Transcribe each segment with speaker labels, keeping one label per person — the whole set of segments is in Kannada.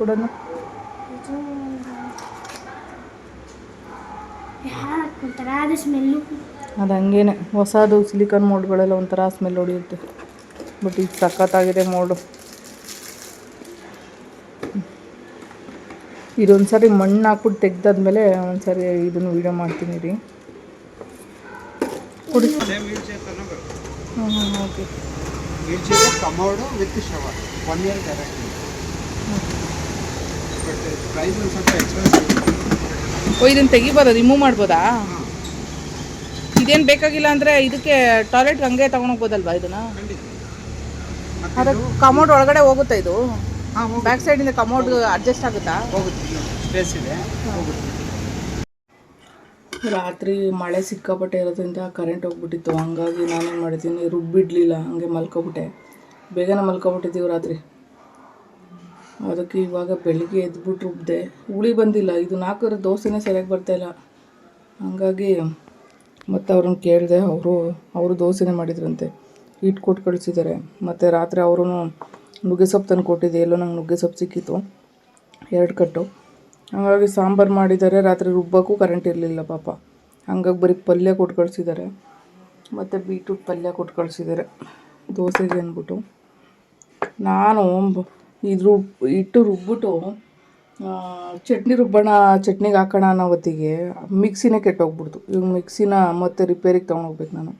Speaker 1: ಒಂಥರ ಅದು
Speaker 2: ಹಂಗೇನೆ. ಹೊಸದು ಸಿಲಿಕಾನ್ ಮೋಡ್ಗಳೆಲ್ಲ ಒಂಥರ ಸ್ಮೆಲ್ ಹೊಡೆಯುತ್ತೆ. ಬಟ್ ಇದು ಸಖತ್ತಾಗಿದೆ ಮೋಡು. ಇದೊಂದು ಸರಿ ಮಣ್ಣು ಹಾಕ್ಬಿಟ್ಟು ತೆಗ್ದಾದ್ಮೇಲೆ ಒಂದು ಸರಿ ಇದನ್ನು ವೀಡಿಯೋ ಮಾಡ್ತೀನಿ ರೀ. ಕುಡಿ. ಹ್ಞೂ okay
Speaker 3: with one year guarantee but price ಒಂದು ಸ್ವಲ್ಪ ಎಕ್ಸ್ಪೆನ್ಸಿವ್
Speaker 2: ಓ ಇದನ್ನು ತೆಗಿಬೋದಾ ರಿಮೂವ್ ಮಾಡ್ಬೋದಾ? ಇದೇನು ಬೇಕಾಗಿಲ್ಲ ಅಂದರೆ ಇದಕ್ಕೆ ಟಾಯ್ಲೆಟ್ ಹಂಗೆ ತೊಗೊಂಡೋಗ್ಬೋದಲ್ವಾ ಇದನ್ನು?
Speaker 3: ಖಂಡಿತ
Speaker 2: ಅದೇ ಕಮೋಡ್ ಒಳಗಡೆ ಹೋಗುತ್ತೆ ಇದು? ಬ್ಯಾಕ್ ಸೈಡಿಂದ ಕಮೋಡ್ ಅಡ್ಜಸ್ಟ್ ಆಗುತ್ತಾ?
Speaker 3: ಹೋಗುತ್ತೆ. ಸ್ಪೇಸ್ ಇದೆ. ಹೋಗುತ್ತೆ.
Speaker 2: ರಾತ್ರಿ ಮಳೆ ಸಿಕ್ಕಾಪಟ್ಟೆ ಇರೋದ್ರಿಂದ ಕರೆಂಟ್ ಹೋಗ್ಬಿಟ್ಟಿತ್ತು. ಹಂಗಾಗಿ ನಾನೇನು ಮಾಡಿದ್ದೀನಿ ರುಬ್ಬಿಡ್ಲಿಲ್ಲ ಹಂಗೆ ಮಲ್ಕೋಬಿಟ್ಟೆ. ಬೇಗನೆ ಮಲ್ಕೋಬಿಟ್ಟಿದ್ದೀವಿ ರಾತ್ರಿ. ಅದಕ್ಕೆ ಇವಾಗ ಬೆಳಿಗ್ಗೆ ಎದ್ಬಿಟ್ಟು ರುಬ್ಬಿದೆ ಹುಳಿ ಬಂದಿಲ್ಲ. ಇದು ನಾಲ್ಕರ ದೋಸೆನೇ ಸರಿಯಾಗಿ ಬರ್ತಾಯಿಲ್ಲ ಹಾಗಾಗಿ ಮತ್ತು ಅವ್ರನ್ನ ಕೇಳಿದೆ, ಅವರು ಅವರು ದೋಸೆನೇ ಮಾಡಿದ್ರಂತೆ. ಹಿಟ್ಟು ಕೊಟ್ಟು ಕಳಿಸಿದ್ದಾರೆ ಮತ್ತು ರಾತ್ರಿ ಅವರು ನುಗ್ಗೆ ಸೊಪ್ಪು ತಂದು ಕೊಟ್ಟಿದ್ದೆ. ಎಲ್ಲೋ ನಂಗೆ ನುಗ್ಗೆ ಸೊಪ್ಪು ಸಿಕ್ಕಿತ್ತು. ಎರಡು ಕಟ್ಟು. ಹಾಗಾಗಿ ಸಾಂಬಾರು ಮಾಡಿದ್ದಾರೆ ರಾತ್ರಿ ರುಬ್ಬಕ್ಕೂ ಕರೆಂಟ್ ಇರಲಿಲ್ಲ ಪಾಪ. ಹಂಗಾಗಿ ಬರೀ ಪಲ್ಯ ಕೊಟ್ಟು ಕಳಿಸಿದ್ದಾರೆ ಮತ್ತು ಬೀಟ್ರೂಟ್ ಪಲ್ಯ ಕೊಟ್ಟು ಕಳಿಸಿದ್ದಾರೆ ದೋಸೆಗೆ ಅಂದ್ಬಿಟ್ಟು. ನಾನು ಇದು ರುಬ್ ಹಿಟ್ಟು ರುಬ್ಬಿಟ್ಟು ಚಟ್ನಿ ರುಬ್ಬೋಣ, ಚಟ್ನಿಗೆ ಹಾಕೋಣ ಅನ್ನೋ ಹೊತ್ತಿಗೆ ಮಿಕ್ಸಿನೇ ಕೆಟ್ಟೋಗ್ಬಿಡ್ತು. ಇವಾಗ ಮಿಕ್ಸಿನ ಮತ್ತೆ ರಿಪೇರಿಗೆ ತೊಗೊಂಡೋಗ್ಬೇಕು ನಾನು.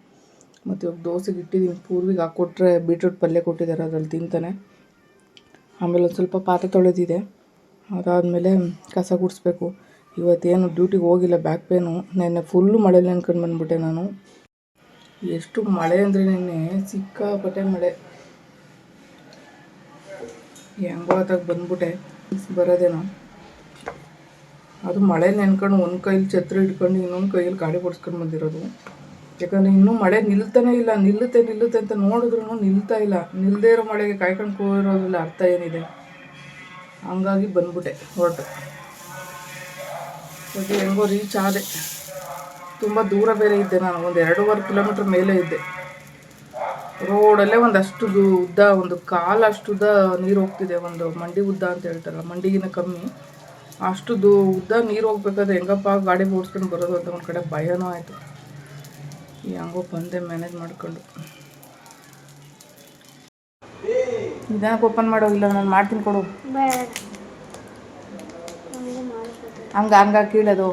Speaker 2: ಮತ್ತು ಇವಾಗ ದೋಸೆಗೆ ಇಟ್ಟಿದ್ದೀನಿ ಪೂರ್ವಿಗೆ ಹಾಕ್ಕೊಟ್ರೆ ಬೀಟ್ರೂಟ್ ಪಲ್ಯ ಕೊಟ್ಟಿದ್ದಾರೆ ಅದರಲ್ಲಿ ತಿಂತಾನೆ. ಆಮೇಲೆ ಒಂದು ಸ್ವಲ್ಪ ಪಾತ್ರೆ ತೊಳೆದಿದೆ. ಅದಾದಮೇಲೆ ಕಸ ಗುಡಿಸ್ಬೇಕು. ಇವತ್ತೇನು ಡ್ಯೂಟಿಗೆ ಹೋಗಿಲ್ಲ, ಬ್ಯಾಕ್ ಪೇನು. ನೆನ್ನೆ ಫುಲ್ಲು ಮಳೆಯಲ್ಲಿ ನೆನ್ಕೊಂಡು ಬಂದ್ಬಿಟ್ಟೆ ನಾನು. ಎಷ್ಟು ಮಳೆ ಅಂದರೆ ನಿನ್ನೆ ಸಿಕ್ಕಾಪಟ್ಟೆ ಮಳೆ. ಹೆಂಗೋ ಆತಾಗ ಬಂದ್ಬಿಟ್ಟೆ. ಬರೋದೇನೋ. ಅದು ಮಳೆ ನೆನ್ಕೊಂಡು ಒಂದು ಕೈಲಿ ಛತ್ರ ಹಿಡ್ಕೊಂಡು ಇನ್ನೊಂದು ಕೈಯಲ್ಲಿ ಗಾಡಿ ಓಡಿಸ್ಕೊಂಡು ಬಂದಿರೋದು. ಯಾಕಂದರೆ ಇನ್ನೂ ಮಳೆ ನಿಲ್ತಾನೆ ಇಲ್ಲ, ನಿಲ್ಲುತ್ತೆ ನಿಲ್ಲುತ್ತೆ ಅಂತ ನೋಡಿದ್ರು ನಿಲ್ತಾ ಇಲ್ಲ. ನಿಲ್ಲದೇ ಇರೋ ಮಳೆಗೆ ಕಾಯ್ಕೊಂಡು ಕೂರೋದ್ರಲ್ಲಿ ಅರ್ಥ ಏನಿದೆ? ಹಂಗಾಗಿ ಬಂದ್ಬಿಟ್ಟೆ ಹೊರಟು. ಅದು ಹೆಂಗೋ ರೀಚ್ ಆದೆ. ತುಂಬ ದೂರ ಬೇರೆ ಇದ್ದೆ ನಾನು. ಒಂದು ಎರಡೂವರೆ ಕಿಲೋಮೀಟ್ರ್ ಮೇಲೆ ಇದ್ದೆ. ರೋಡಲ್ಲೇ ಒಂದಷ್ಟು ಉದ್ದ, ಒಂದು ಕಾಲು ಅಷ್ಟು ಉದ್ದ ನೀರು ಹೋಗ್ತಿದೆ, ಒಂದು ಮಂಡಿ ಉದ್ದ ಅಂತ ಹೇಳ್ತಾರಲ್ಲ, ಮಂಡಿಗಿನ ಕಮ್ಮಿ. ಅಷ್ಟು ದು ಉದ್ದ ನೀರು ಹೋಗ್ಬೇಕಾದ್ರೆ ಹೆಂಗಪ್ಪ ಗಾಡಿ ಓಡಿಸ್ಕೊಂಡು ಬರೋದು ಅಂತ ಒಂದು ಕಡೆ ಭಯನೂ ಆಯಿತು. ಹೆಂಗೋ ಬಂದೆ ಮ್ಯಾನೇಜ್ ಮಾಡ್ಕೊಂಡು. ನಿಧಾನಕ್ಕೆ ಓಪನ್ ಮಾಡೋ ಇಲ್ಲ, ನಾನು ಮಾಡ್ತೀನಿ ಕೊಡು.
Speaker 1: ಹಂಗ
Speaker 2: ಹಂಗ ಕೀಳೋದು.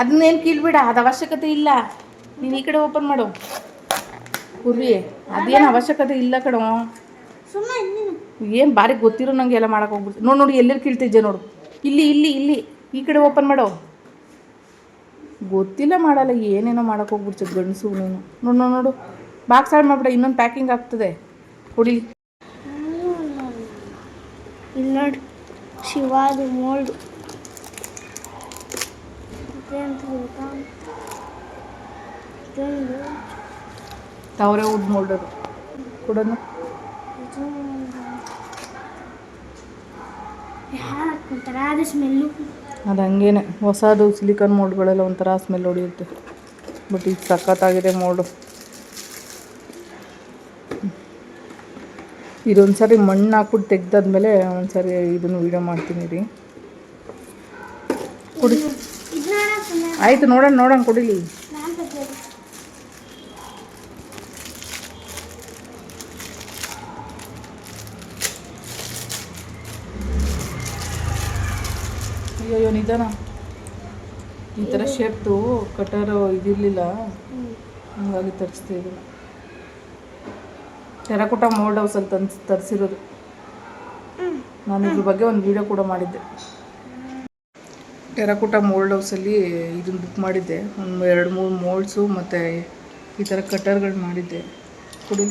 Speaker 2: ಅದನ್ನೇನು ಕೀಳ್ಬೇಡ, ಅದು ಅವಶ್ಯಕತೆ ಇಲ್ಲ. ನೀನು ಈ ಕಡೆ ಓಪನ್ ಮಾಡು. ಪೂರ್ವಿ ಅದೇನು ಅವಶ್ಯಕತೆ ಇಲ್ಲ ಕಣೋ.
Speaker 1: ಸುಮ್ಮನೆ
Speaker 2: ಏನು ಬಾರಿ ಗೊತ್ತಿರೋ ನಂಗೆ ಎಲ್ಲ ಮಾಡಕ್ಕೆ ಹೋಗ್ಬಿಡ್ತು. ನೋಡಿ ನೋಡಿ ಎಲ್ಲೆಲ್ಲಿ ಕೀಳ್ತಿದ್ದೆ ನೋಡು. ಇಲ್ಲಿ ಇಲ್ಲಿ ಇಲ್ಲಿ ಈ ಕಡೆ ಓಪನ್ ಮಾಡೋ. ಗೊತ್ತಿಲ್ಲ ಮಾಡಲ್ಲ ಏನೇನೋ ಮಾಡಕ್ಕೆ ಹೋಗ್ಬಿಡ್ತದೆ ಗಂಡಸು ನೀನು. ನೋಡು ನೋಡು ನೋಡು. ಬಾಕ್ಸ್ ಆಡ್ ಮಾಡ್ಬಿಡ ಇನ್ನೊಂದು ಪ್ಯಾಕಿಂಗ್ ಆಗ್ತದೆ. ಕೊಡಿ
Speaker 1: ಇಲ್ಲಿ ನೋಡಿ ಮೋಲ್ಡು ಅಂತ
Speaker 2: ತಾವರೆ ಉಡ್ ಮೋಲ್ಡರ್ ಕೊಡೋಣ.
Speaker 1: ಅದು
Speaker 2: ಹಂಗೇನೆ. ಹೊಸದು ಸಿಲಿಕಾನ್ ಮೋಡ್ಗಳೆಲ್ಲ ಒಂಥರ ಸ್ಮೆಲ್ ಹೊಡಿಯುತ್ತೆ. ಬಟ್ ಇದು ಸಖತ್ತಾಗಿದೆ ಮೋಡು ಇದೊಂದು ಸರಿ ಮಣ್ಣು ಹಾಕ್ಬಿಟ್ಟು ತೆಗ್ದಾದ್ಮೇಲೆ ಒಂದು ಸರಿ ಇದನ್ನು ವೀಡಿಯೋ ಮಾಡ್ತೀನಿ ರೀ. ಕುಡಿ. ಆಯಿತು ನೋಡೋಣ ನೋಡೋಣ ಕುಡಿಲಿ. ಅಯ್ಯೋ ನಿಧಾನ. ಈ ಥರ ಶರ್ಟು ಕಟರು ಇದಿರಲಿಲ್ಲ. ಹಂಗಾಗಿ ತರಿಸ್ತಾ ಇದನ್ನು ಟೆರಕೋಟ ಮೋಲ್ಡ್ ಹೌಸಲ್ಲಿ ತನ್ಸ್ ತರಿಸಿರೋದು. ನಾನು ಇದ್ರ ಬಗ್ಗೆ ಒಂದು ವಿಡಿಯೋ ಕೂಡ ಮಾಡಿದ್ದೆ. ಟೆರಕುಟ ಮೋಲ್ಡ್ ಹೌಸಲ್ಲಿ ಇದನ್ನು ಬುಕ್ ಮಾಡಿದ್ದೆ. ಒಂದು ಎರಡು ಮೂರು ಮೋಲ್ಡ್ಸು ಮತ್ತು ಈ ಥರ ಕಟರ್ಗಳು ಮಾಡಿದ್ದೆ. ಕೊಡಿ.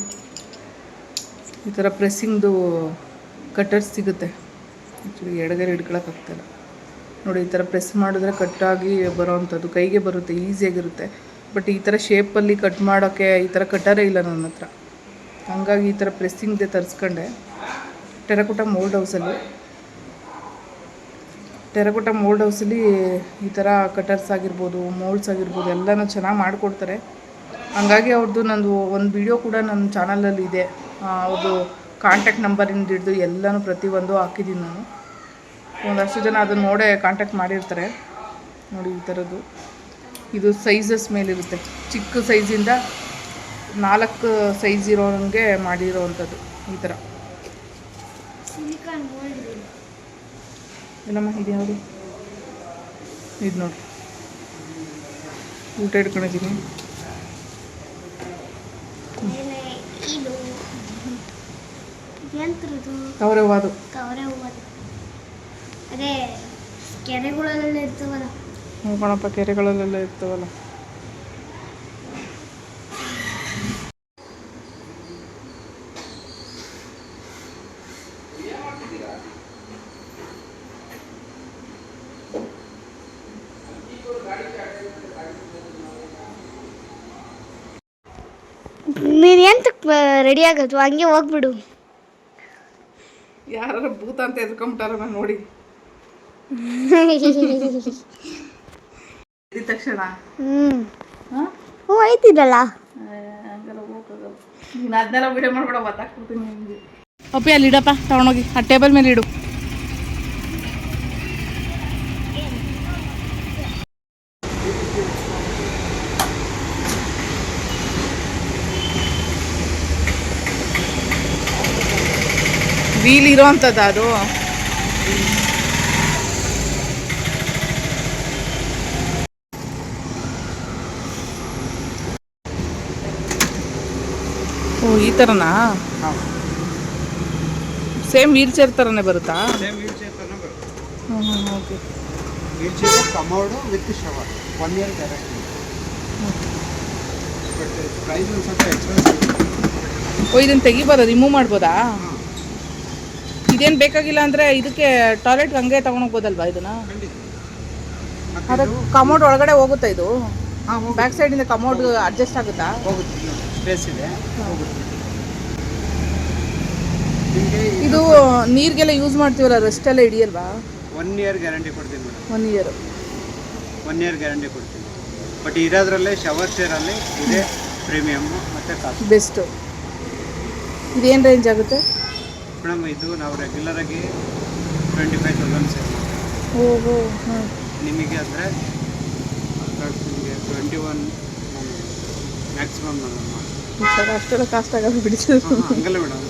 Speaker 2: ಈ ಥರ ಪ್ರೆಸ್ಸಿಂಗ್ದು ಕಟರ್ಸ್ ಸಿಗುತ್ತೆ. ಆ್ಯಕ್ಚುಲಿ ಎಡಗಡೆ ಹಿಡ್ಕೊಳಕ್ಕಾಗ್ತಾಯಿಲ್ಲ ನೋಡಿ, ಈ ಥರ ಪ್ರೆಸ್ ಮಾಡಿದ್ರೆ ಕಟ್ಟಾಗಿ ಬರೋವಂಥದ್ದು. ಕೈಗೆ ಬರುತ್ತೆ ಈಸಿಯಾಗಿರುತ್ತೆ ಬಟ್ ಈ ಥರ ಶೇಪಲ್ಲಿ ಕಟ್ ಮಾಡೋಕ್ಕೆ ಈ ಥರ ಕಟ್ಟರೇ ಇಲ್ಲ ನನ್ನ ಹತ್ರ. ಹಂಗಾಗಿ ಈ ಥರ ಪ್ರೆಸ್ಸಿಂಗ್ದೆ ತರಿಸ್ಕೊಂಡೆ. ಟೆರಕೋಟ ಮೋಲ್ಡ್ ಹೌಸಲ್ಲಿ ಟೆರಕೋಟ ಮೋಲ್ಡ್ ಹೌಸಲ್ಲಿ ಈ ಥರ ಕಟರ್ಸ್ ಆಗಿರ್ಬೋದು ಮೋಲ್ಡ್ಸ್ ಆಗಿರ್ಬೋದು, ಎಲ್ಲನೂ ಚೆನ್ನಾಗಿ ಮಾಡಿಕೊಡ್ತಾರೆ. ಹಂಗಾಗಿ ಅವ್ರದ್ದು ನಂದು ಒಂದು ವಿಡಿಯೋ ಕೂಡ ನನ್ನ ಚಾನಲಲ್ಲಿ ಇದೆ. ಅವ್ರದ್ದು ಕಾಂಟ್ಯಾಕ್ಟ್ ನಂಬರಿಂದ ಹಿಡಿದು ಎಲ್ಲನೂ ಪ್ರತಿಯೊಂದು ಹಾಕಿದ್ದೀನಿ ನಾನು. ಒಂದಷ್ಟು ಜನ ಅದನ್ನು ನೋಡೇ ಕಾಂಟ್ಯಾಕ್ಟ್ ಮಾಡಿರ್ತಾರೆ. ನೋಡಿ ಈ ಥರದ್ದು ಇದು ಸೈಜಸ್ ಮೇಲಿರುತ್ತೆ. ಚಿಕ್ಕ ಸೈಜಿಂದ ನಾಲ್ಕು ಸೈಜ್ ಇರೋಂಗೆ ಮಾಡಿರೋವಂಥದ್ದು ಈ ಥರ ಇಲ್ಲಮ್ಮ ಇದು. ಯಾವುದು? ಇದು ನೋಡಿ. ಊಟ ಇಟ್ಕೊಂಡಿದ್ದೀನಿ. ಅದು
Speaker 1: ಕವರೆ ಹೂವದು ಅದೇ ಕೆರೆಗಳಲ್ಲೆಲ್ಲ ಇರ್ತವಲ್ಲ.
Speaker 2: ಹ್ಞೂ ಕಣಪ್ಪ ಕೆರೆಗಳಲ್ಲೆಲ್ಲ ಇರ್ತವಲ್ಲ.
Speaker 1: ನೀನು ಎಂತಕ್ಕೆ ರೆಡಿ ಆಗೋದು ಹಂಗೆ ಹೋಗ್ಬಿಡು.
Speaker 2: ಯಾರು ಭೂತ ಅಂತ ಎದ್ಕೊಂಬಿಟ್ಟಾರ ನೋಡಿ. ತಕ್ಷಣ?
Speaker 1: ಹ್ಮ್.
Speaker 2: ಹಾಂ?
Speaker 1: ಹ್ಞೂ
Speaker 2: ನೀನು ಅದನ್ನೆಲ್ಲ ವಿಡಿಯೋ ಮಾಡ್ಬೇಡ ನಿಮಗೆ ಅಪ್ಪಿ ಅಲ್ಲಿ ಇಡಪ್ಪ ತಗೊಂಡೋಗಿ. ಆ ಟೇಬಲ್ ಮೇಲೆ ಇಡು. ವೀಲ್ ಇರೋ ಅಂಥದ್ದು ಅದು. ಓ ಈ ಥರನಾ
Speaker 3: ಹಾಂ
Speaker 2: ಸೇಮ್ ವೀಲ್ ಚೇರ್ ಥರನೇ ಬರುತ್ತಾ
Speaker 3: ಸೇಮ್ ವೀಲ್ ಚೇರ್ ಥರನೇ ಬರುತ್ತೆ
Speaker 2: ಹ್ಞೂ ಹ್ಞೂ okay
Speaker 3: wheelchair commode with shower one year guarantee but price ಒಂದು ಸ್ವಲ್ಪ ಎಕ್ಸ್ಪೆನ್ಸಿವ್
Speaker 2: ಓ ಇದನ್ನು ತೆಗಿಬೋದಾ? ರಿಮೂವ್ ಮಾಡ್ಬೋದಾ? ಇದೇನ್ ಬೇಕಾಗಿಲ್ಲ ಅಂದರೆ ಇದಕ್ಕೆ ಟಾಯ್ಲೆಟ್ಗೆ ಹಂಗೆ ತೊಗೊಂಡೋಗ್ಬೋದಲ್ವಾ ಇದನ್ನ? ಅದೇ ಕಮೋಡ್ ಒಳಗಡೆ ಹೋಗುತ್ತಾ ಇದು?
Speaker 3: ಹಾಂ ಬ್ಯಾಕ್
Speaker 2: ಬ್ಯಾಕ್ ಸೈಡಿಂದ ಕಮೋಡ್ ಅಡ್ಜಸ್ಟ್ ಆಗುತ್ತಾ?
Speaker 3: ಹೋಗುತ್ತೆ ಸ್ಪೇಸ್ ಇದೆ. ಹೋಗುತ್ತೆ
Speaker 2: ಇದು ನೀರಿಗೆಲ್ಲ ಯೂಸ್ ಮಾಡ್ತೀವಲ್ಲ ರೆಸ್ಟ್ ಎಲ್ಲ ಹಿಡಿಯಲ್ವಾ?
Speaker 3: ಒನ್ ಇಯರ್ ಗ್ಯಾರಂಟಿ ಕೊಡ್ತೀನಿ madam.
Speaker 2: One year
Speaker 3: one year guarantee ಕೊಡ್ತೀನಿ. ಬಟ್ ಇರೋದ್ರಲ್ಲೇ ಶವರ್ ಸೇರಲ್ಲಿ ಇದೆ ಪ್ರೀಮಿಯಮ್ಮು ಮತ್ತು ಕಾಸ್ಟ್
Speaker 2: ಬೆಸ್ಟು ಇದೇನು ರೇಂಜ್ ಆಗುತ್ತೆ?
Speaker 3: ಮೇಡಮ್ ಇದು ನಾವು ರೆಗ್ಯುಲರಾಗಿ ಟ್ವೆಂಟಿ ಫೈವ್ ತೌಸಂಡ್ ಸೇಲ್
Speaker 2: ಓಹೋ ಹಾಂ.
Speaker 3: ನಿಮಗೆ ಅಂದರೆ ನಿಮಗೆ ಟ್ವೆಂಟಿ ಒನ್ ಮ್ಯಾಕ್ಸಿಮಮ್
Speaker 2: ಸರ್ ಅಷ್ಟೆಲ್ಲ ಕಾಸ್ಟ್ ಆಗಲ್ಲ ಬಿಡಿ
Speaker 3: ಹಂಗಲ್ಲ ಮೇಡಮ್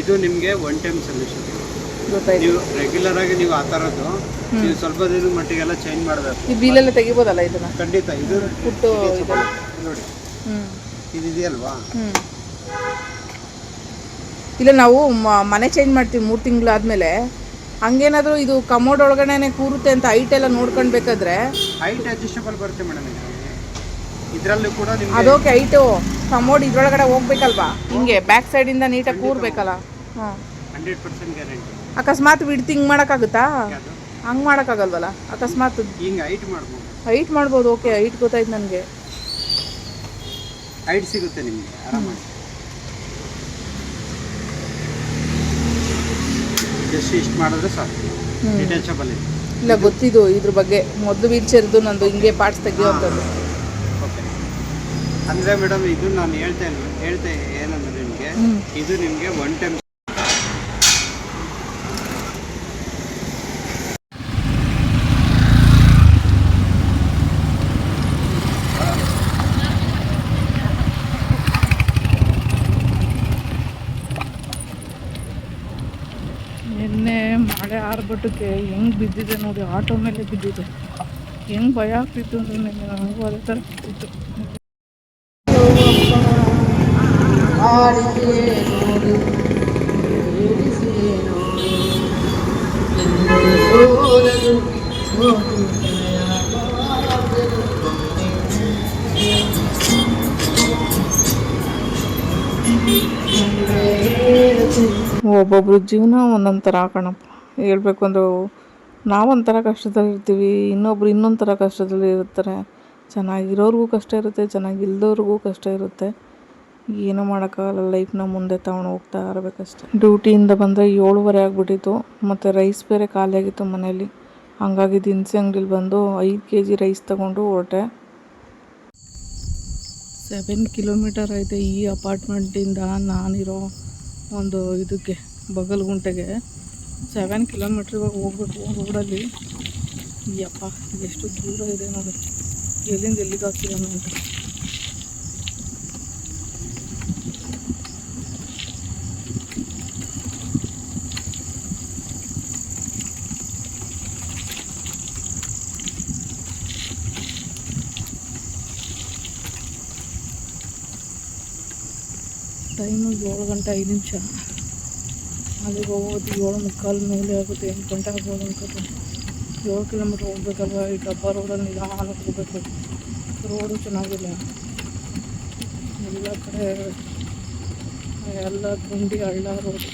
Speaker 3: ಇದು ನಿಮಗೆ ಒನ್ ಟೈಮ್ ಸೊಲ್ಯೂಷನ್
Speaker 2: ಗೊತ್ತಾಯ್ತು.
Speaker 3: ನೀವು ರೆಗ್ಯುಲರ್ ಆಗಿ ನೀವು ಆ ಥರದ್ದು ನೀವು ಸ್ವಲ್ಪ ದಿನ ಮಟ್ಟಿಗೆಲ್ಲ ಚೇಂಜ್ ಮಾಡಬೇಕು.
Speaker 2: ಈ ಬಿಲೆಲ್ಲ ತೆಗಿಬೋದಲ್ಲ ಇದನ್ನ?
Speaker 3: ಖಂಡಿತ ಇದು
Speaker 2: ಇದೆಲ್ಲ.
Speaker 3: ನೋಡಿ.
Speaker 2: ಹ್ಞೂ
Speaker 3: ಇದು ಇದೆಯಲ್ವಾ?
Speaker 2: ಹ್ಞೂ ಇಲ್ಲ ನಾವು ಮ- ಮನೆ ಚೇಂಜ್ ಮಾಡ್ತೀವಿ ಮೂರು ತಿಂಗಳು ಆದಮೇಲೆ ಹಂಗೇನಾದರೂ ಇದು ಕಮೋಡ್ ಒಳಗಡೆನೆ ಕೂರುತ್ತೆ ಅಂತ ಹೈಟ್ ಎಲ್ಲ ನೋಡ್ಕೊಂಡ್ಬೇಕಾದ್ರೆ
Speaker 3: ಹೈಟ್ ಅಡ್ಜಸ್ಟಬಲ್ ಬರುತ್ತೆ ಮೇಡಮ್ ಇದು. ಇದರಲ್ಲೂ ಕೂಡ ನಿಮಗೆ
Speaker 2: ಅದೋಕೆ ಹೈಟು ಕಮೋಡ್ ಇದ್ರೊಳಗಡೆ ಹೋಗ್ಬೇಕಲ್ವಾ? ಹಿಂಗೆ ಬ್ಯಾಕ್ ಸೈಡಿಂದ ನೀಟಾಗಿ ಕೂರ್ಬೇಕಲ್ಲ. ಹಾಂ.
Speaker 3: ಹಂಡ್ರೆಡ್ ಪರ್ಸೆಂಟ್ ಗ್ಯಾರಂಟಿ
Speaker 2: ಅಕಸ್ಮಾತ್ ಬಿಡ್ತಿ ಹಿಂಗೆ ಮಾಡೋಕ್ಕಾಗುತ್ತಾ?
Speaker 3: ಅದು
Speaker 2: ಹಂಗೆ ಮಾಡೋಕ್ಕಾಗಲ್ವಲ್ಲ? ಅಕಸ್ಮಾತ್
Speaker 3: ಹಿಂಗೆ ಹೈಟ್ ಮಾಡ್ಬೋದು.
Speaker 2: ಹೈಟ್ ಮಾಡ್ಬೋದು ಓಕೆ ಹೈಟ್ ಗೊತ್ತಾಯ್ತು ನನಗೆ.
Speaker 3: ಹೈಟ್ ಸಿಗುತ್ತೆ ನಿಮಗೆ ಆರಾಮಾಗಿ. ಜಸ್ಟ್ ಇಷ್ಟು ಮಾಡಿದ್ರೆ ಸಾಕು.
Speaker 2: ಹ್ಞೂ
Speaker 3: ಡಿಟ್ಯಾಚಬಲ್ ಇದೆ
Speaker 2: ಇಲ್ಲ ಗೊತ್ತಿದ್ದು ಇದ್ರ ಬಗ್ಗೆ. ಮೊದಲು ವೀಲ್ ಚೇರ್ದು ನಂದು ಹಿಂಗೆ ಪಾರ್ಟ್ಸ್ ತೆಗಿಯೋಂಥದ್ದು
Speaker 3: ಓಕೆ ಅಂದರೆ ಮೇಡಮ್ ಇದು ನಾನು ಹೇಳ್ತೇನೆ ಹೇಳ್ತೇ ಏನಂದ್ರೆ ನಿಮಗೆ ಇದು ನಿಮಗೆ ಒನ್ ಟೈಮ್
Speaker 2: ನಿನ್ನೆ ಮಳೆ ಹೆಂಗೆ ಬಿದ್ದಿದೆ ನೋಡಿ ಆಟೋ ಮೇಲೆ ಬಿದ್ದಿದೆ ಹೆಂಗ್ ಭಯ ಆಗ್ತಿತ್ತು ಅಂದ್ರೆ ನಿನ್ನೆ ನನಗೂ ಅದೇ ಥರ ಆಗ್ತಿತ್ತು. ಒಬ್ಬೊಬ್ರ ಜೀವನ ಒಂದೊಂದು ಥರ ಕಣಪ್ಪ. ಹೇಳ್ಬೇಕು ಅಂದ್ರೆ ನಾವೊಂಥರ ಕಷ್ಟದಲ್ಲಿರ್ತೀವಿ ಇನ್ನೊಬ್ರು ಇನ್ನೊಂದು ಥರ ಕಷ್ಟದಲ್ಲಿ ಇರ್ತಾರೆ. ಚೆನ್ನಾಗಿರೋರಿಗೂ ಕಷ್ಟ ಇರುತ್ತೆ ಚೆನ್ನಾಗಿಲ್ದವ್ರಿಗೂ ಕಷ್ಟ ಇರುತ್ತೆ. ಏನೂ ಮಾಡೋಕ್ಕಾಗಲ್ಲ. ಲೈಫ್ನ ಮುಂದೆ ತಗೊಂಡು ಹೋಗ್ತಾ ಇರಬೇಕಷ್ಟೆ. ಡ್ಯೂಟಿಯಿಂದ ಬಂದರೆ ಏಳುವರೆ ಆಗಿಬಿಟ್ಟಿತ್ತು. ಮತ್ತು ರೈಸ್ ಬೇರೆ ಖಾಲಿಯಾಗಿತ್ತು ಮನೇಲಿ ಹಾಗಾಗಿ ದಿನಸಿ ಅಂಗಡಿಲಿ ಬಂದು ಐದು ಕೆ ಜಿ ರೈಸ್ ತಗೊಂಡು ಹೊರಟೆ. ಸೆವೆನ್ ಕಿಲೋಮೀಟರ್ ಐತೆ ಈ ಅಪಾರ್ಟ್ಮೆಂಟಿಂದ ನಾನಿರೋ ಒಂದು ಇದಕ್ಕೆ, ಬಗಲ್ಗುಂಟೆಗೆ. ಸೆವೆನ್ ಕಿಲೋಮೀಟ್ರ್ ಇವಾಗ ಹೋಗ್ಬೇಕು ರೋಡಲ್ಲಿ ಯಪ್ಪ, ಎಷ್ಟು ದೂರ ಇದೆ ನೋಡಿ. ಎಲ್ಲಿಂದ ಎಲ್ಲಿಗೆ ಆಗ್ತಿದೆ ಅಂತ. ಟೈಮು ಏಳು ಗಂಟೆ ಐದು ನಿಮಿಷ. ಅಲ್ಲಿಗೆ ಹೋಗೋದು ಏಳು ಮುಕ್ಕಾಲು ಮೇಲೆ ಆಗುತ್ತೆ. ಎಂಟು ಗಂಟೆ ಆಗ್ಬೋದು ಅನ್ಕೋತೀನಿ ಏಳು ಕಿಲೋಮೀಟ್ರ್ ಹೋಗ್ಬೇಕಲ್ವ? ಈ ಡಬ್ಬ ರೋಡಲ್ಲಿ ನಿಧಾನಕ್ಕೆ ಹೋಗ್ಬೇಕು. ರೋಡು ಚೆನ್ನಾಗಿಲ್ಲ. ಎಲ್ಲ ಕಡೆ ಎಲ್ಲ ಗುಂಡಿ, ಹಳ್ಳ, ರೋಡು.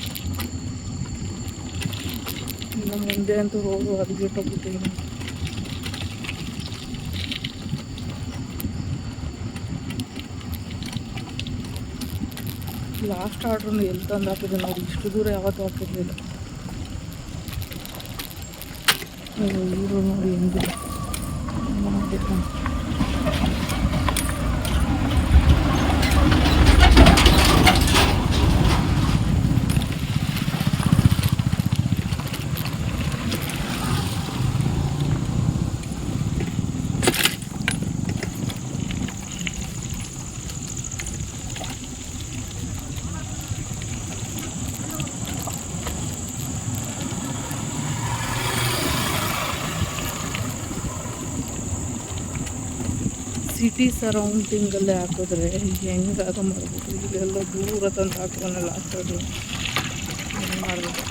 Speaker 2: ಇನ್ನು ಮುಂದೆ ಅಂತೂ ರೋಡು ಹದಗೆಟ್ಟೋಗ್ಬಿಟ್ಟಿದೆ ಲಾಸ್ಟ್ ಆರ್ಡ್ರನ್ನು ಎಲ್ಲಿ ತಂದು ಹಾಕಿದೆ ನಾವು ಇಷ್ಟು ದೂರ ಯಾವತ್ತೂ ಹಾಕಿರಲಿಲ್ಲ ನೋಡಿ ಹೆಂಗಿದೆ ಮಾಡ್ಬೇಕು ಸಿಟಿ ಸರೌಂಡಿಂಗಲ್ಲೇ ಹಾಕಿದ್ರೆ ಹೆಂಗಾಗ ಮಾಡ್ಬೇಕು ಇಲ್ಲೆಲ್ಲ ದೂರ ತಂದು ಹಾಕೋಣ ಲಾಸ್ಟ್ ಅದು ಮಾಡಬೇಕು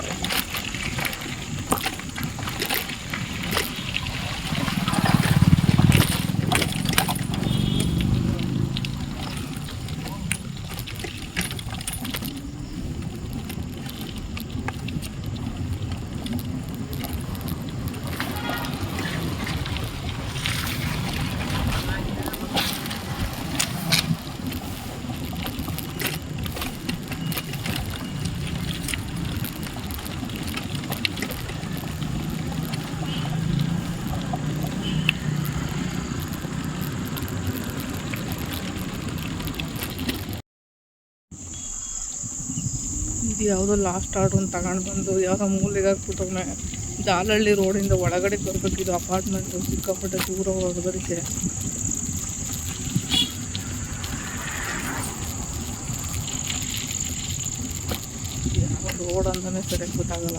Speaker 2: ಇದು ಯಾವುದೋ ಲಾಸ್ಟ್ ಆರ್ಡ್ರನ್ನ ತಗೊಂಡು ಬಂದು ಯಾವುದೋ ಮೂಲೆಗೆ ಹಾಕ್ಬಿಟ್ಟವನೆ ಜಾಲಹಳ್ಳಿ ರೋಡಿಂದ ಒಳಗಡೆ ಬರಬೇಕಿದು ಅಪಾರ್ಟ್ಮೆಂಟು ಸಿಕ್ಕಾಪಟ್ಟೆ ದೂರ ಹೋಗೋದಕ್ಕೆ ಯಾವ ರೋಡ್ ಅಂತಲೇ ಸರಿಯಾಗಿ ಗೊತ್ತಾಗಲ್ಲ.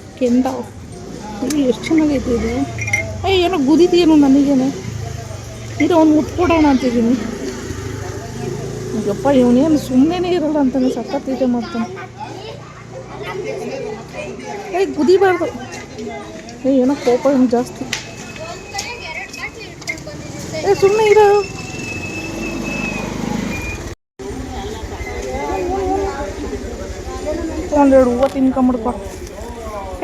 Speaker 2: ಅಯ್ಯ, ಎಷ್ಟು ಚೆನ್ನಾಗೈತೆ ಇದು? ಅಯ್ಯ ಏನೋ ಗುದಿದೇನು ನನಗೇನೆ. ಇದು ಅವ್ನು ಮುಟ್ಕೊಡೋಣ ಅಂತಿದ್ದೀನಿ. ಯಪ್ಪ ಇವನೇನು ಸುಮ್ಮನೆ ಇರಲ್ಲ ಅಂತಾನೆ ಸಖತ್ತೈತೆ ಮಾಡ್ತಾನೆ ಏಯ್ ಗುದಿಬಾರ್ದು. ಏಯ್ ಏನೋ ಕೋಪ ಇನ್ನು ಜಾಸ್ತಿ. ಏ ಸುಮ್ಮನೆ ಇರೋ. ಒಂದೆರಡು ಹೂವು ತಿನ್ಕೊಂಬಿಡ್ಪ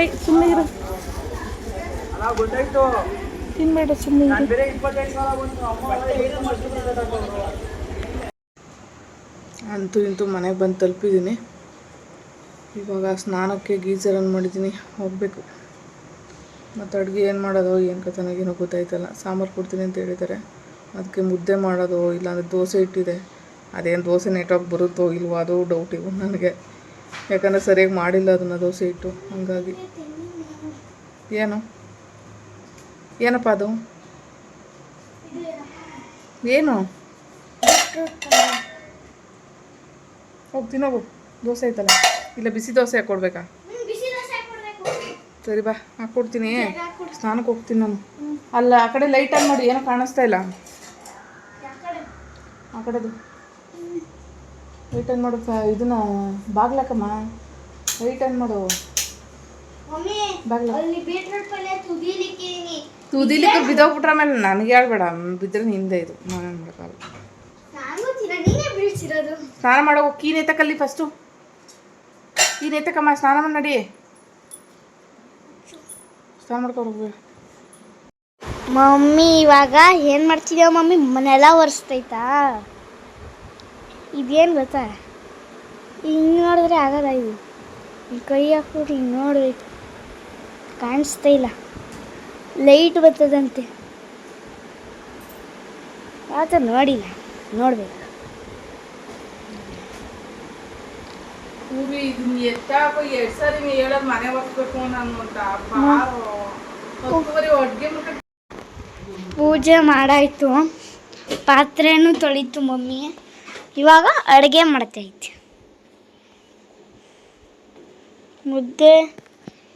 Speaker 2: ಏಯ್ ಸುಮ್ಮನೆ ಇರು. ತಿನ್ಬೇಡ ಸುಮ್ಮನೆ ಅಂತೂ ಇಂತೂ ಮನೆಗೆ ಬಂದು ತಲುಪಿದ್ದೀನಿ. ಇವಾಗ ಸ್ನಾನಕ್ಕೆ ಗೀಸರ್ ಆನ್ ಮಾಡಿದ್ದೀನಿ, ಹೋಗಬೇಕು. ಮತ್ತು ಅಡುಗೆ ಏನು ಮಾಡೋದು, ಏನು ಕತೆ ನನಗೇನು ಗೊತ್ತಾಯ್ತಲ್ಲ. ಸಾಂಬಾರು ಕೊಡ್ತೀನಿ ಅಂತ ಹೇಳಿದ್ದಾರೆ ಅದಕ್ಕೆ ಮುದ್ದೆ ಮಾಡೋದು, ಇಲ್ಲಾಂದರೆ ದೋಸೆ ಇಟ್ಟಿದೆ. ಅದೇನು ದೋಸೆ ನೆಟ್ವರ್ಕ್ ಬರುತ್ತೋ ಇಲ್ವೋ, ಅದು ಡೌಟ್ ಇವು ನನಗೆ. ಯಾಕಂದರೆ ಸರಿಯಾಗಿ ಮಾಡಿಲ್ಲ ಅದನ್ನು ದೋಸೆ ಇಟ್ಟು ಹಾಗಾಗಿ. ಏನು? ಏನಪ್ಪ ಅದು? ಏನು? ಹೋಗ್ತೀನಿ ಹೋಗು ದೋಸೆ ಐತಲ್ಲ ಇಲ್ಲ ಬಿಸಿ ದೋಸೆ ಹಾಕ್ಕೊಡ್ಬೇಕಾ ಸರಿ ಬಾ. ಹಾಕ್ಕೊಡ್ತೀನಿ ಸ್ನಾನಕ್ಕೆ ಹೋಗ್ತೀನಿ ನಾನು. ಅಲ್ಲ ಆ ಕಡೆ ಲೈಟ್ ಆನ್ ಮಾಡಿ ಏನೋ ಕಾಣಿಸ್ತಾ ಇಲ್ಲ. ಆ ಕಡೆದು. ಲೈಟ್ ಆನ್ ಮಾಡು. ಇದನ್ನ ಬಾಗ್ಲಕ್ಕಮ್ಮ ರಿಟರ್ನ್ ಆನ್ ಮಾಡು
Speaker 1: ತುದಿಲಿಕ್ಕೆ
Speaker 2: ಬಿದ್ದೋಗ್ಬಿಟ್ರ ಮೇಲೆ ನನಗೆ ಹೇಳ್ಬೇಡ ಬಿದ್ರೆ ಹಿಂದೆ ಇದು. ನಾನೇನು
Speaker 1: ಬೀಳ್ಸಿರೋದು.
Speaker 2: ಸ್ನಾನ ಮಾಡೋ ಕೀನ್ ಎತ್ತಕಲ್ಲಿ ಫಸ್ಟು ಕೀನ್ ನೆತ್ತಕಮ್ಮ ಸ್ನಾನ ಮಾಡಿ ನಡಿ. ಸ್ನಾನ ಮಾಡ್ಕೊಂಡು
Speaker 1: ಮಮ್ಮಿ ಇವಾಗ ಏನು ಮಾಡ್ತಿದ್ಯಾವ ಮಮ್ಮಿ ಮನೆಲ್ಲ ಒರೆಸ್ತೈತಾ? ಇದೇನು ಗೊತ್ತಾ? ಹಿಂಗೆ ನೋಡಿದ್ರೆ ಆಗಲ್ಲ ಇದು. ಈ ಕೈ ಹಾಕ್ಬಿಟ್ಟು ಹಿಂಗೆ ನೋಡ್ಬೇಕು. ಕಾಣಿಸ್ತಾ ಇಲ್ಲ. ಲೈಟ್ ಬರ್ತದಂತೆ ಆತ ನೋಡಿಲ್ಲ. ನೋಡ್ಬೇಕು. ಪೂಜೆ ಮಾಡಾಯ್ತು. ಪಾತ್ರೆನೂ ತೊಳಿತು ಮಮ್ಮಿ. ಇವಾಗ ಅಡುಗೆ ಮಾಡ್ತೈತಿ ಮುದ್ದೆ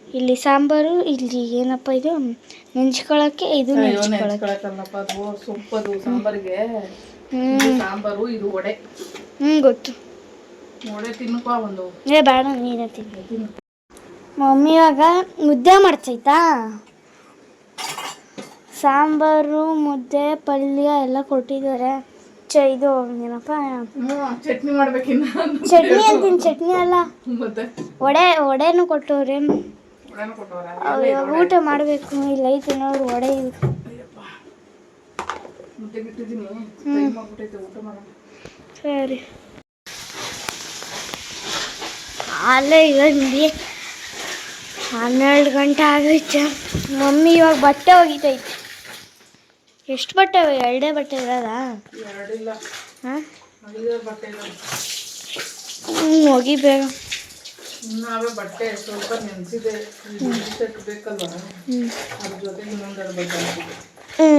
Speaker 1: ಇಲ್ಲಿ ಸಾಂಬಾರು ಇಲ್ಲಿ ಏನಪ್ಪ ಇದು? ನೆಂಚ್ಕೊಳಕ್ಕೆ ಇದು ನೆಂಚ್ಕೊಳಕ್ಕೆ.
Speaker 2: ಸಾಂಬಾರಿಗೆ.
Speaker 1: ಹ್ಞೂ
Speaker 2: ಸಾಂಬಾರು ಇದು ವಡೆ.
Speaker 1: ಹ್ಞೂ ಗೊತ್ತು.
Speaker 2: ವಡೆ ತಿನ್ನಪ್ಪ ಒಂದು.
Speaker 1: ಏ ಬೇಡ ನೀನೇ ತಿನ್ನು. ಮಮ್ಮಿ ಇವಾಗ ಮುದ್ದೆ ಮಾಡ್ತೈತಾ ಸಾಂಬಾರು ಮುದ್ದೆ ಪಲ್ಯ ಎಲ್ಲ ಕೊಟ್ಟಿದ್ದಾರೆ. ಚ ಇದು ಏನಪ್ಪ?
Speaker 2: ಚಟ್ನಿ ಮಾಡ್ಬೇಕಿನ್ನ
Speaker 1: ಚಟ್ನಿ ಅಂತೀನಿ ಚಟ್ನಿ ಅಲ್ಲ.
Speaker 2: ಮತ್ತೆ?
Speaker 1: ವಡೆ ವಡೆನೂ ಕೊಟ್ಟವ್ರೆ. ಊಟ ಮಾಡಬೇಕು ಇಲ್ಲ ಐತೆ ನೋಡ್ರಿ ವಡೆ ಇದು. ಸರಿ ಅಲ್ಲೇ ಇವಾಗ ನೋಡಿ ಹನ್ನೆರಡು ಗಂಟೆ ಆಗೈತೆ ಮಮ್ಮಿ ಇವಾಗ ಬಟ್ಟೆ ಒಗಿತೈತೆ. ಎಷ್ಟು ಬಟ್ಟೆ ಎರಡೇ ಬಟ್ಟೆ ಇರೋದಾ? ಹಾಂ? ಒಗಿ ಬೇಗ.
Speaker 2: ನಾವೇ ಬಟ್ಟೆ ಸ್ವಲ್ಪ ನೆನೆಸಿದೆ. ಬೇಕಲ್ವ
Speaker 1: ಹ್ಞೂ
Speaker 2: ಅದ್ರ ಜೊತೆಗೆ ಇನ್ನೊಂದೆರಡು ಬಟ್ಟೆ ಹಾಕಿದ್ದೆ
Speaker 1: ಹ್ಞೂ